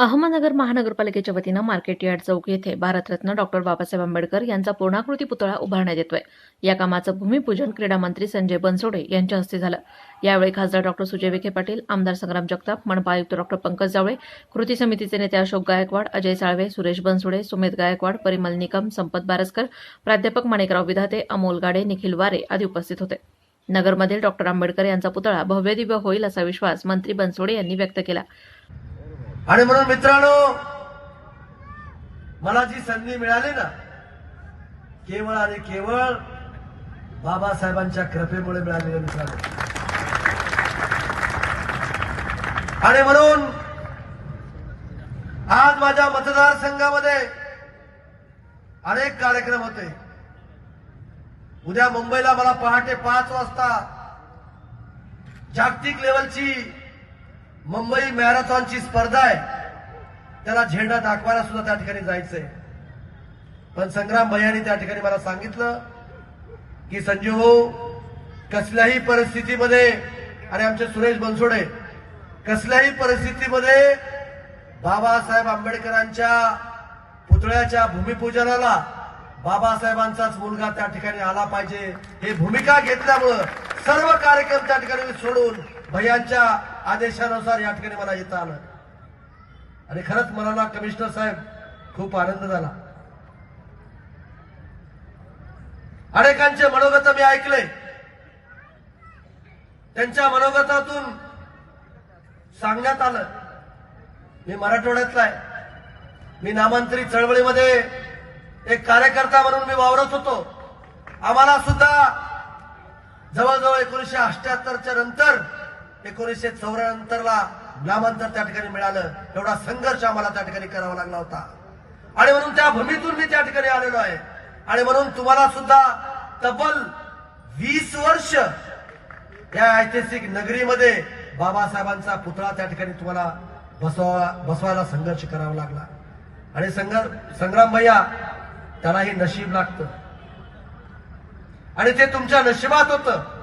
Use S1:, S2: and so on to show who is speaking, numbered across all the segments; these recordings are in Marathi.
S1: अहमदनगर महानगरपालिकेच्या वतीनं मार्केट यार्ड चौक येथे भारतरत्न डॉक्टर बाबासाहेब आंबेडकर यांचा पूर्णाकृती पुतळा उभारण्यात येतोय. या कामाचं भूमिपूजन क्रीडा मंत्री संजय बनसोडे यांच्या हस्ते झालं. यावेळी खासदार डॉक्टर सुजय विखे पाटील आमदार संग्राम जगताप मनपा आयुक्त डॉक्टर पंकज जावळे कृती समितीचे नेते अशोक गायकवाड अजय साळवे सुरेश बनसोडे सुमित गायकवाड परिमल निकम संपत बारसकर प्राध्यापक माणिकराव विधाते अमोल गाडे निखिल वारे आदी उपस्थित होते. नगरमधील डॉक्टर आंबेडकर यांचा पुतळा भव्यदिव्य होईल असा विश्वास मंत्री बनसोडे यांनी व्यक्त केला.
S2: आणि म्हणून मित्रांनो मला जी संधी मिळाली ना केवळ आणि केवळ बाबासाहेबांच्या कृपेमुळे मिळालेले मित्रांनो. आणि म्हणून आज माझ्या मतदारसंघामध्ये अनेक कार्यक्रम होते. उद्या मुंबईला मला पहाटे पाच वाजता जागतिक लेवलची मुंबई मॅरेथॉनची स्पर्धा आहे. त्याला झेंडा दाखवायला सुद्धा त्या ठिकाणी जायचंय. पण संग्राम भैयानी त्या ठिकाणी मला सांगितलं की संजीव भाऊ कसल्याही परिस्थितीमध्ये आणि आमचे सुरेश बनसोडे कसल्याही परिस्थितीमध्ये बाबासाहेब आंबेडकरांच्या पुतळ्याच्या भूमिपूजनाला बाबासाहेबांचाच मुलगा त्या ठिकाणी आला पाहिजे. हे भूमिका घेतल्यामुळं सर्व कार्यक्रम त्या ठिकाणी सोडून भैयांच्या आदेशानुसार या ठिकाणी मला येता आलं. आणि खरंच मला ना कमिशनर साहेब खूप आनंद झाला. अनेकांचे मनोगत मी ऐकले त्यांच्या मनोगतातून सांगण्यात आलं. मी मराठवाड्यातला आहे. मी नामांतरित चळवळीमध्ये एक कार्यकर्ता म्हणून मी वावरत होतो. आम्हाला सुद्धा जवळजवळ एकोणीशे अठ्याहत्तरच्या नंतर एकोणीसशे चौऱ्यानंतरला नामांतर त्या ठिकाणी मिळालं. एवढा संघर्ष आम्हाला त्या ठिकाणी करावा लागला होता. आणि म्हणून त्या भूमीतून मी त्या ठिकाणी आलेलो आहे. आणि म्हणून तुम्हाला सुद्धा तब्बल वीस वर्ष या ऐतिहासिक नगरीमध्ये बाबासाहेबांचा पुतळा त्या ठिकाणी तुम्हाला बसवा बसवायला संघर्ष करावा लागला. आणि संघर्ष संग्राम भैया त्यालाही नशीब लागतं. आणि ते तुमच्या नशिबात होतं.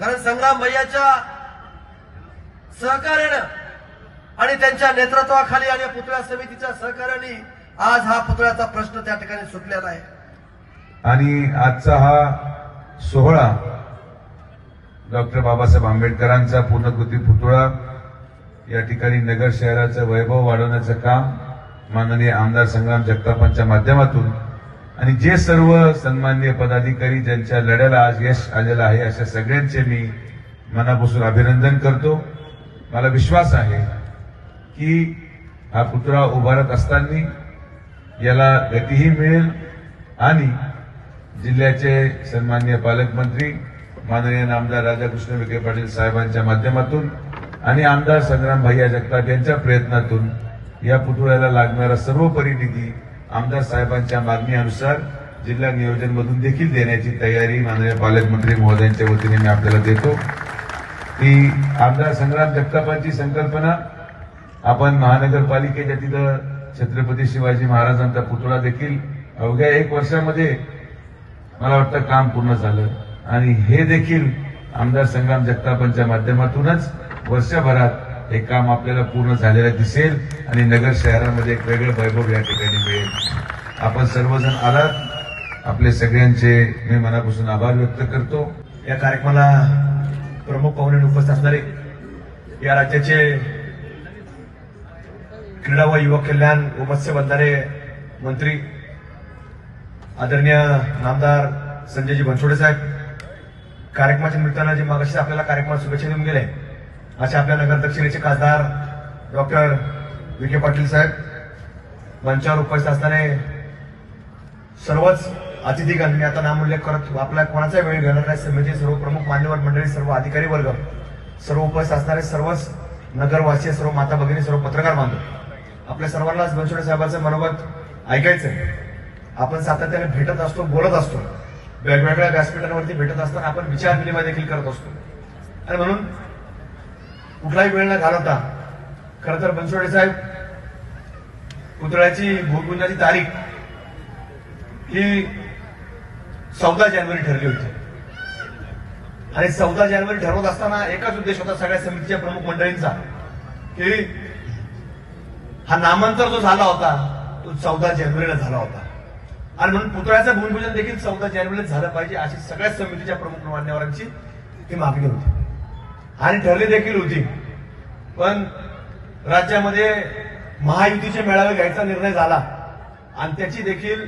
S2: कारण संग्राम भैयाच्या सहकार्यानं आणि त्यांच्या नेतृत्वाखाली आणि पुतळा समितीच्या सहकार्याने आज हा पुतळ्याचा प्रश्न त्या ठिकाणी सुटलेला आहे.
S3: आणि आजचा हा सोहळा डॉक्टर बाबासाहेब आंबेडकरांचा पूर्णकृती पुतळा या ठिकाणी नगर शहराचं वैभव वाढवण्याचं काम माननीय आमदार संग्राम जगतापांच्या माध्यमातून आणि जे सर्व सन्माननीय पदाधिकारी ज्यांच्या लढ्याला आज यश आलेलं आहे अशा सगळ्यांचे मी मनापासून अभिनंदन करतो. मला विश्वास आहे की हा पुतळा उभारत असताना याला गतीही मिळेल आणि जिल्ह्याचे सन्मान्य पालकमंत्री माननीय आमदार राधाकृष्ण विखे पाटील साहेबांच्या माध्यमातून आणि आमदार संग्राम भैया जगताप यांच्या प्रयत्नातून या पुतळ्याला लागणारा सर्वोपरी निधी आमदार साहेबांच्या मागणीनुसार जिल्हा नियोजन मधून देखील देण्याची तयारी माननीय पालकमंत्री महोदयांच्या वतीने मी आपल्याला देतो. ती आमदार संग्राम जगतापांची संकल्पना आपण महानगरपालिकेच्या तिथं छत्रपती शिवाजी महाराजांचा पुतळा देखील अवघ्या एक वर्षामध्ये मला वाटतं काम पूर्ण झालं. आणि हे देखील आमदार संग्राम जगतापांच्या माध्यमातूनच वर्षभरात हे काम आपल्याला पूर्ण झालेलं दिसेल आणि नगर शहरामध्ये एक वेगळं वैभव या ठिकाणी मिळेल आपण सर्वजण आलात. आपले सगळ्यांचे मी मनापासून आभार व्यक्त करतो.
S4: या कार्यक्रमाला प्रमुख पाहुणे उपस्थित असणारे या राज्याचे क्रीडा व युवक कल्याण व मत्स्य बंधारे मंत्री आदरणीय नामदार संजयजी बनसोडे साहेब कार्यक्रमाच्या निमित्तानं जे मागाशी आपल्याला कार्यक्रमात शुभेच्छा देऊन गेले असे आपल्या नगर दक्षिणेचे खासदार डॉक्टर विखे पाटील साहेब मंचावर उपस्थित असणारे सर्वच अतिथीगण मी आता नामोल्लेख करत आपला कोणाचा वेळ घेणार नाही समिती सर्व प्रमुख मान्यवर मंडळी सर्व अधिकारी वर्ग सर्व उपस्थित असणारे सर्वच नगरवासी सर्व माता भगिनी सर्व पत्रकार बांधव आपल्या सर्वांनाच बनसोडे साहेबांचं मनोगत ऐकायचं आपण सातत्याने भेटत असतो बोलत असतो. वेगवेगळ्या व्यासपीठांवरती भेटत असताना आपण विचार विनिमय देखील करत असतो. आणि म्हणून कुठलाही वेळ न घालवता खरं तर बनसोडे साहेब पुतळ्याची भूमिपूजनाची तारीख ही चौदा जानेवारी ठरली होती. आणि चौदा जानेवारी ठरवत असताना एकाच उद्देश होता सगळ्या समितीच्या प्रमुख मंडळींचा की हा नामांतर जो झाला होता तो चौदा जानेवारीला झाला होता. आणि म्हणून पुतळ्याचं भूमिपूजन देखील चौदा जानेवारीला झालं पाहिजे अशी सगळ्या समितीच्या प्रमुख मान्यवरांची ती मागणी होती. आणि ठरली देखील होती. पण राज्यामध्ये महायुतीचे मेळावे घ्यायचा निर्णय झाला. आणि त्याची देखील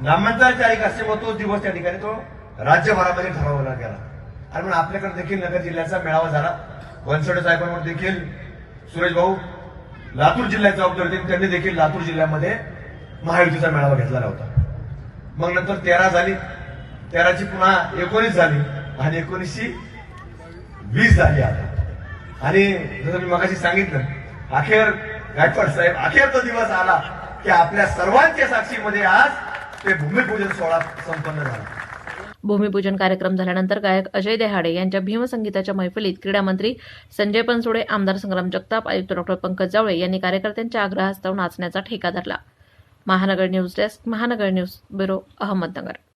S4: नामांतर तारीख असल्यामुळे तो दिवस त्या ठिकाणी तो राज्यभरामध्ये ठरवला गेला. आणि म्हणून आपल्याकडे देखील नगर जिल्ह्याचा मेळावा झाला. बनसोडे साहेबांवर देखील सुरेश भाऊ लातूर जिल्ह्यात जबाबदारी होती त्यांनी देखील लातूर जिल्ह्यामध्ये महायुतीचा मेळावा घेतलेला होता मग नंतर तेरा झाली. तेराची पुन्हा एकोणीस झाली. आणि एकोणीसची वीस झाली आता. आणि जसं मी मगाशी सांगितलं अखेर गायकवाड साहेब अखेरचा दिवस आला की आपल्या सर्वांच्या साक्षीमध्ये आज ते भूमिपूजन सोहळा संपन्न झाला.
S1: भूमिपूजन कार्यक्रम झाल्यानंतर गायक अजय देहाडे यांच्या भीमसंगीताच्या मैफलीत क्रीडा मंत्री संजय बनसोडे आमदार संग्राम जगताप आयुक्त डॉक्टर पंकज जावळे यांनी कार्यकर्त्यांच्या आग्रहास्तव नाचण्याचा ठेका धरला. महानगर न्यूज डेस्क महानगर न्यूज ब्युरो अहमदनगर.